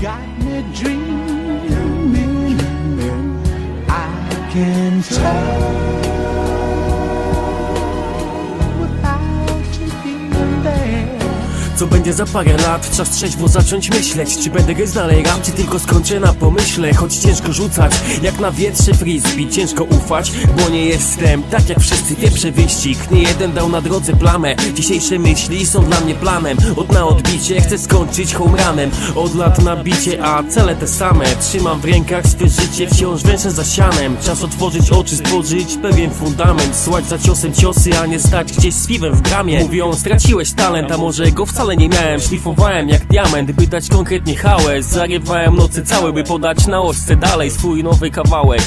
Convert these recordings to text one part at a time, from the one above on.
got me dreaming. I can tell Co będzie za parę lat? Czas trzeźwo zacząć myśleć. Czy będę grać dalej? Rap, czy tylko skończę na pomyśle. Choć ciężko rzucać, jak na wietrze frisbee Ciężko ufać, bo nie jestem tak jak wszyscy. Pierwszy wyścig, nie jeden dał na drodze plamę. Dzisiejsze myśli są dla mnie planem. Od na odbicie, chcę skończyć home runem. Od lat na bicie, a cele te same. Trzymam w rękach swe życie, wciąż węszę za sianem. Czas otworzyć oczy, stworzyć pewien fundament. Słać za ciosem ciosy, a nie stać gdzieś z piwem w bramie. Mówią, straciłeś talent, a może go wcale nie miałem Szlifowałem jak diament, by dać konkretnie hałas Zarywałem nocy całe, by podać na ośce dalej swój nowy kawałek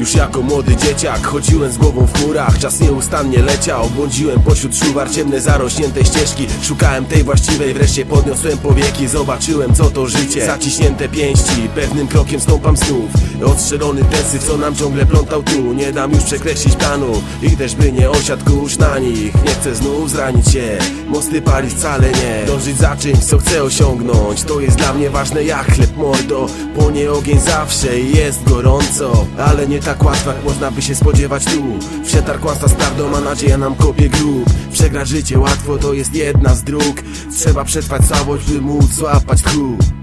Już jako młody dzieciak chodziłem z głową w chmurach Czas nieustannie leciał, błądziłem pośród szuwar Ciemne zarośnięte ścieżki, szukałem tej właściwej Wreszcie podniosłem powieki, zobaczyłem co to życie. Zaciśnięte pięści, pewnym krokiem stąpam znów Odstrzelony tensy, co nam ciągle plątał tu. Nie dam już przekreślić planu I też by nie osiadł kurz na nich. Nie chcę znów zranić się, mosty palić wcale nie. Dążyć za czymś, co chcę osiągnąć. To jest dla mnie ważne jak chleb mordo. Płonie ogień zawsze jest gorąco. Ale nie tak łatwo jak można by się spodziewać tu. Przetarg kłamstwa z prawdą, a nadzieja nam kopie grób. Przegrać życie łatwo to jest jedna z dróg. Trzeba przetrwać całość, by móc złapać tchu